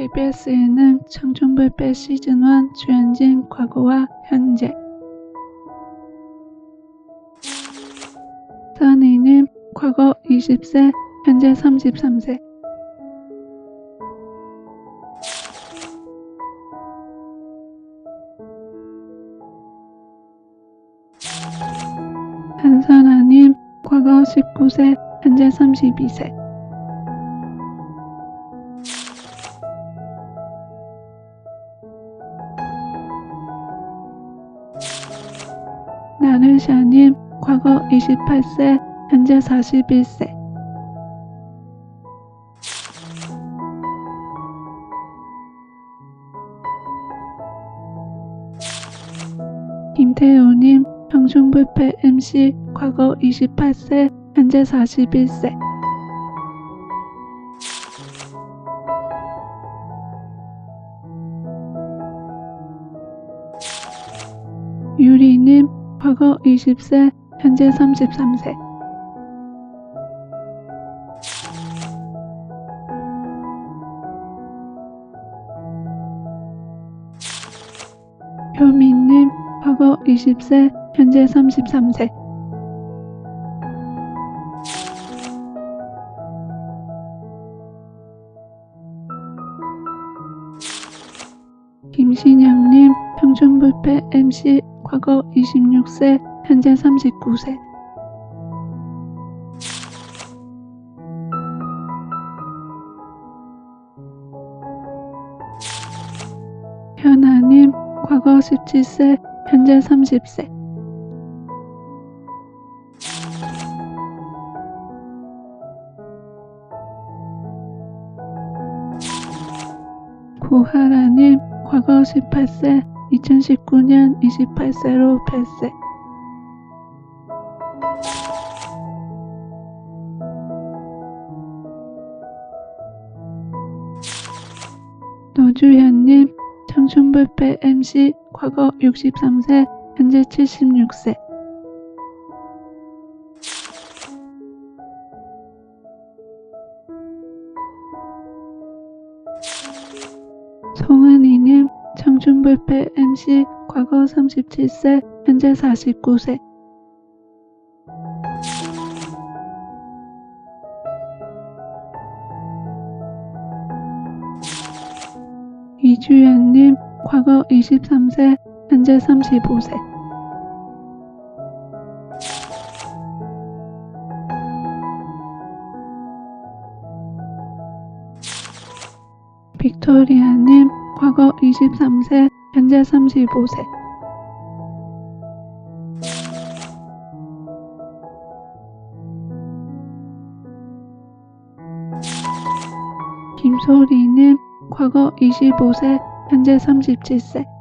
KBS 예능 청춘불배 시즌1 주연진 과거와 현재. 선희님 과거 20세 현재 33세. 한선아님 과거 19세 현재 32세 나르샤님 과거 28세 현재 41세. 김태우님 청춘불패 MC 과거 28세 현재 41세. 유리님 과거 20세 현재 33세. 효민님 과거 20세 현재 33세. 김신영님 청춘불패 MC 과거 26세 현재 39세. 현아님 과거 17세 현재 30세. 구하라님 과거 18세 2019년 28세로 패세. 노주현님 청춘불패 MC 과거 63세 현재 76세. 송은이님 청춘불패 MC 과거 37세 현재 49세. 이주연님 과거 23세 현재 35세. 빅토리아님 과거 23세 현재 35세. 김소리님 과거 25세 현재 37세